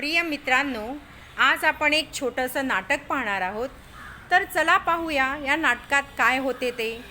प्रिय मित्रांनो आज आपण एक छोटंसं नाटक पाहणार आहोत. तर चला पाहूया या नाटकात काय होते ते.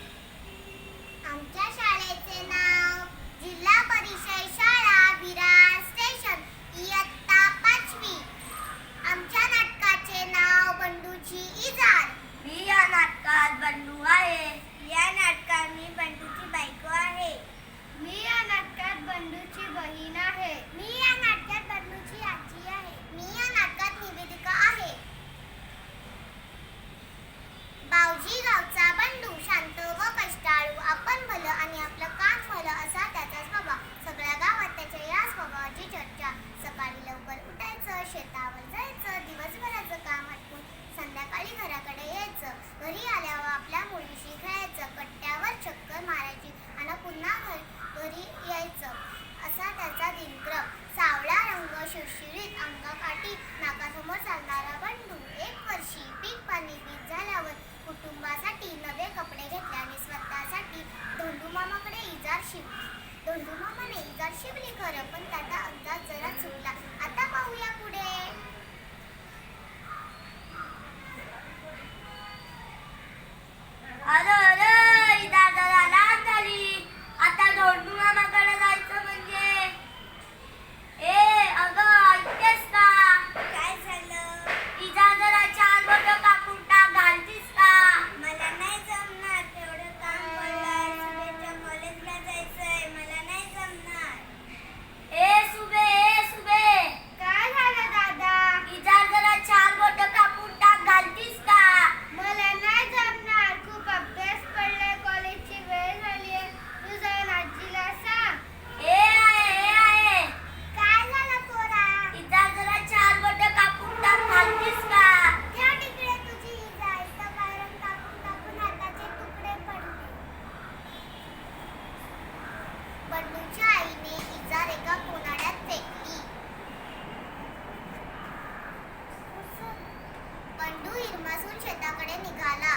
दोन नुमा मने जर शिवली खरं पण त्याचा अंदाज जरा आश्रमातून शेताकडे निघाला.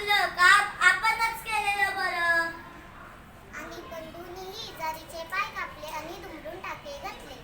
आपलं काम आपणच केलेलं बरं. आणि बंधूंनीही जारीचे पाय कापले आणि दुमडून टाके घातले.